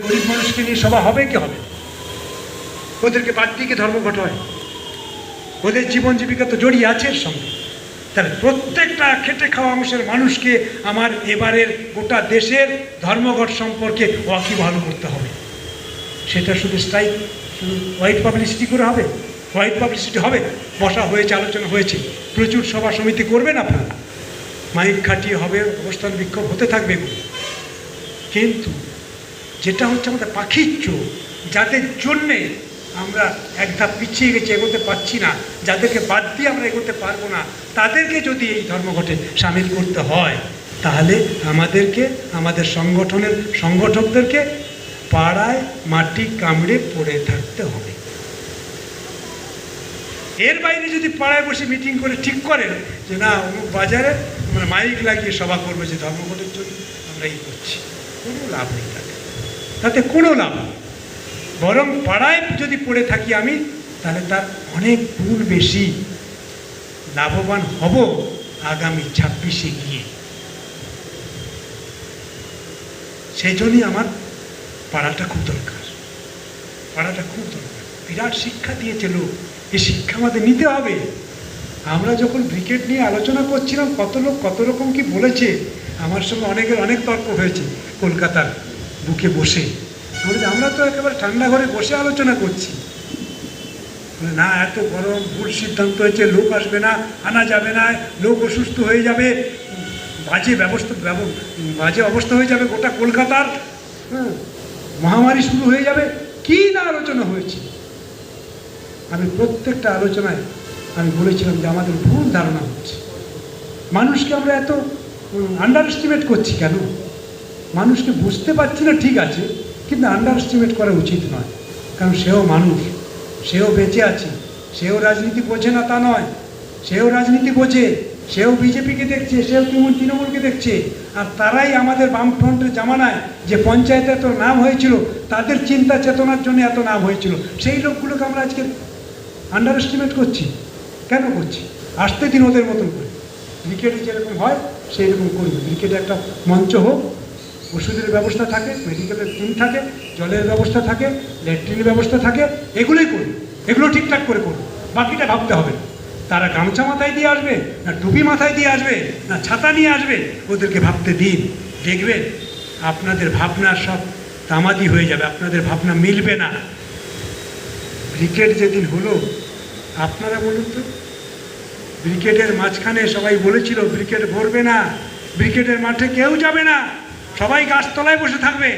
গরিব মানুষকে নিয়ে সভা হবে কি হবে? ওদেরকে বাদ দিয়ে ধর্মঘট হয় ওদের জীবন জীবিকা তো জড়িয়ে আছে এর সঙ্গে। তাহলে প্রত্যেকটা খেটে খাওয়া অংশের মানুষকে আমার এবারের গোটা দেশের ধর্মঘট সম্পর্কে ওয়াকিবহাল করতে হবে। সেটা শুধু স্ট্রাইক শুধু হোয়াইট পাবলিসিটি করে হবে? হোয়াইট পাবলিসিটি হবে? বসা হয়েছে, আলোচনা হয়েছে। প্রচুর সভা সমিতি করবেন আপনারা। মাইক খাটিয়ে হবে, অবস্থান বিক্ষোভ হতে থাকবে কিন্তু যেটা হচ্ছে আমাদের পাখির চোখ, যাদের জন্যে আমরা এক ধাপ পিছিয়ে গেছি, এগোতে পারছি না, যাদেরকে বাদ দিয়ে আমরা এগোতে পারব না, তাদেরকে যদি এই ধর্মঘটে সামিল করতে হয়, তাহলে আমাদেরকে, আমাদের সংগঠনের সংগঠকদেরকে পাড়ায় মাটি কামড়ে পড়ে থাকতে হবে। এর বাইরে যদি পাড়ায় বসে মিটিং করে ঠিক করেন যে না, অমুক বাজারে আমরা মাইক লাগিয়ে সভা করব যে ধর্মঘটের জন্য আমরা এই করছি, কোনো লাভ নেই তাতে। তাতে কোনো লাভ বরং পাড়ায় যদি পড়ে থাকি আমি, তাহলে তার অনেক গুণ বেশি লাভবান হব আগামী ছাব্বিশে গিয়ে। সেই জন্যই আমার পাড়াটা খুব দরকার। পাড়াটা খুব দরকার। বিরাট শিক্ষা দিয়েছে লোক এই শিক্ষা আমাদের নিতে হবে। আমরা যখন ক্রিকেট নিয়ে আলোচনা করছিলাম, কত লোক কত রকম কি বলেছে, আমার সঙ্গে অনেকের অনেক তর্ক হয়েছে কলকাতার। বুকে বসে। আমরা তো একেবারে ঠান্ডা ঘরে বসে আলোচনা করছি। না, এত গরম, ভুল সিদ্ধান্ত হয়েছে, লোক আসবে না, আনা যাবে না, লোক অসুস্থ হয়ে যাবে, বাজে ব্যবস্থা, ব্যব- বাজে অবস্থা হয়ে যাবে গোটা কলকাতার মহামারী শুরু হয়ে যাবে, কী না আলোচনা হয়েছে? আমি প্রত্যেকটা আলোচনায় আমি বলেছিলাম যে আমাদের ভুল ধারণা হচ্ছে। মানুষকে আমরা এত আন্ডার এস্টিমেট করছি কেন? মানুষকে বুঝতে পারছি না ঠিক আছে, কিন্তু আন্ডার এস্টিমেট করা উচিত নয়। কারণ সেও মানুষ, সেও বেঁচে আছে, সেও রাজনীতি বোঝে না তা নয়। সেও রাজনীতি বোঝে, সেও বিজেপিকে দেখছে, সেও তৃণমূল তৃণমূলকে দেখছে। আর তারাই আমাদের বামফ্রন্টের জামানায় যে পঞ্চায়েতে এত নাম হয়েছিল, তাদের চিন্তা চেতনার জন্য এত নাম হয়েছিল। সেই লোকগুলোকে আমরা আজকে আন্ডার এস্টিমেট করছি। কেন করছি? আসতে দিন ওদের মতন করে। ক্রিকেটে যেরকম হয় সেই রকম করবে ক্রিকেটে একটা মঞ্চ হোক ওষুধের ব্যবস্থা থাকে মেডিকেলের টিম থাকে, জলের ব্যবস্থা থাকে ল্যাট্রিনের ব্যবস্থা থাকে, এগুলোই করুন। এগুলো ঠিকঠাক করে করুন। বাকিটা ভাবতে হবে তারা গামছা মাথায় দিয়ে আসবে, না টুপি মাথায় দিয়ে আসবে, না ছাতা নিয়ে আসবে, ওদেরকে ভাবতে দিন। দেখবেন, আপনাদের ভাবনা সব তামাদি হয়ে যাবে, আপনাদের ভাবনা মিলবে না। ক্রিকেট যেদিন হলো, আপনারা বলুন তো ব্রিকেটের মাঝখানে সবাই বলেছিল ব্রিকেট ভরবে না ব্রিকেটের মাঠে কেউ যাবে না। সবাই গাছতলায় বসে থাকবে।